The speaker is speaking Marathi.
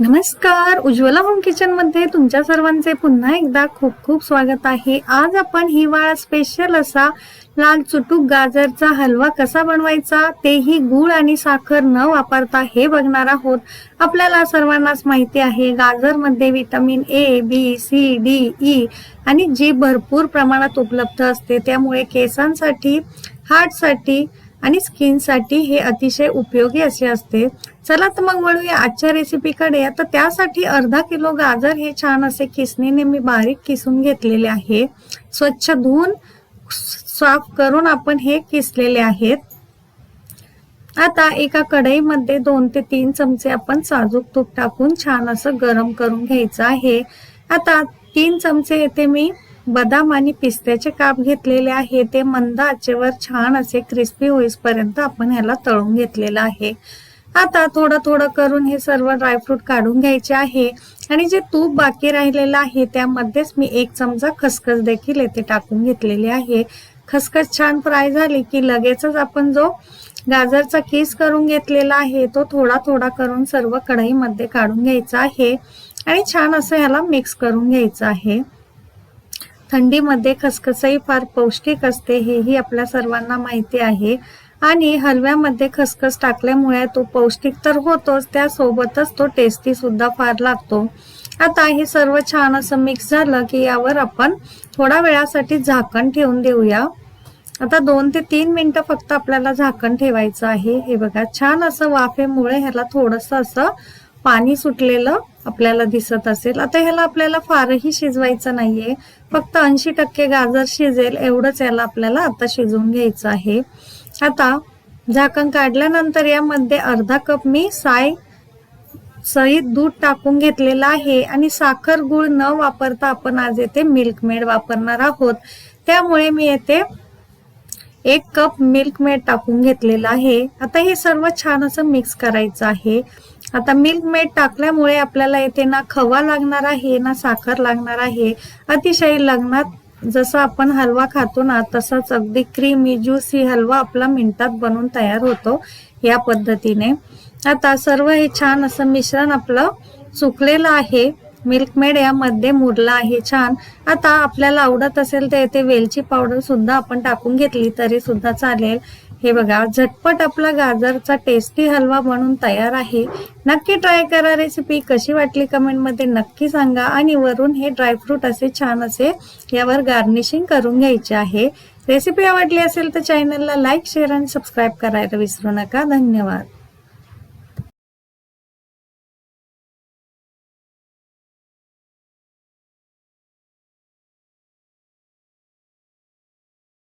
नमस्कार. उज्ज्वला होम किचनमध्ये तुमच्या सर्वांचे पुन्हा एकदा खूप खूप स्वागत आहे. आज आपण हिवाळा स्पेशल असा लाल चुटूक गाजरचा हलवा कसा बनवायचा तेही गूळ आणि साखर न वापरता हे बघणार आहोत. आपल्याला सर्वांनाच माहिती आहे गाजरमध्ये vitamin A B C D E आणि जी भरपूर प्रमाणात उपलब्ध असते त्यामुळे केसांसाठी हार्टसाठी आणि स्किनसाठी हे अतिशय उपयोगी असे असते. चला तर मग वळूया आजच्या रेसिपीकडे. आता त्यासाठी अर्धा किलो गाजर हे छान असे किसणीने मी बारीक किसून घेतलेले आहे. स्वच्छ धुवून साफ करून आपण हे किसलेले आहेत. आता एका कढईमध्ये दोन ते तीन चमचे आपण साजूक तूप टाकून छान असं गरम करून घ्यायचं आहे. आता तीन चमचे येथे मी बदाम आणि पिस्त्याचे काप घेतलेले आहे. ते मंद आचेवर छान असे क्रिस्पी होईपर्यंत आपण ह्याला तळून घेतलेलं आहे. आता थोडं थोडं करून हे सर्व ड्रायफ्रूट काढून घ्यायचे आहे. आणि जे तूप बाकी राहिलेलं आहे त्यामध्येच मी एक चमचा खसखस देखील येथे टाकून घेतलेली आहे. खसखस छान फ्राय झाली की लगेचच आपण जो गाजरचा केस करून घेतलेला आहे तो थोडा थोडा करून सर्व कढईमध्ये काढून घ्यायचा आहे. आणि छान असं ह्याला मिक्स करून घ्यायचं आहे. थंडीमध्ये खसखसही फार पौष्टिक असते हेही आपल्या सर्वांना माहिती आहे. आणि हलव्यामध्ये खसखस टाकल्यामुळे तो पौष्टिक तर होतोच त्यासोबतच तो टेस्टी सुद्धा फार लागतो. आता हे सर्व छान असं मिक्स झालं की यावर आपण थोडा वेळासाठी झाकण ठेवून देऊया. आता दोन ते तीन मिनिटं फक्त आपल्याला झाकण ठेवायचं आहे. हे बघा छान असं वाफेमुळे ह्याला थोडस असं पाणी सुटलेलं आपल्याला दिसत असेल. आता ह्याला आपल्याला फारही शिजवायचं नाहीये. फक्त ऐंशी टक्के गाजर शिजेल एवढंच याला आपल्याला आता शिजवून घ्यायचं आहे. आता झाकण काढल्यानंतर यामध्ये अर्धा कप मी साय सहित दूध टाकून घेतलेलं आहे आणि साखर गुळ न वापरता आपण आज येथे मिल्क मेड वापरणार आहोत. त्यामुळे मी येथे एक कप मिल्क मेड टाकून घेतलेलं आहे. आता हे सर्व छान असं मिक्स करायचं आहे. आता मिल्क मेड टाकल्यामुळे आपल्याला येथे ना खवा लागणार आहे ना साखर लागणार आहे. अतिशय लग्नात जसं आपण हलवा खातो ना तसाच अगदी क्रीमी ज्यूसी हलवा आपला मिनिटात बनवून तयार होतो या पद्धतीने. आता सर्व हे छान असं मिश्रण आपलं सुकलेलं आहे. मिल्क मेड यामध्ये मुरला आहे छान. आता आपल्याला आवडत असेल तर येथे वेलची पावडर सुद्धा आपण टाकून घेतली तरी सुद्धा चालेल. हे बघा झटपट आपला गाजरचा टेस्टी हलवा बनून तयार आहे. नक्की ट्राय करा रेसिपी कशी वाटली कमेंटमध्ये नक्की सांगा. आणि वरून हे ड्रायफ्रूट असे छान असे यावर गार्निशिंग करून घ्यायचे आहे. रेसिपी आवडली असेल तर चॅनलला लाईक शेअर आणि सबस्क्राईब करायला विसरू नका. धन्यवाद.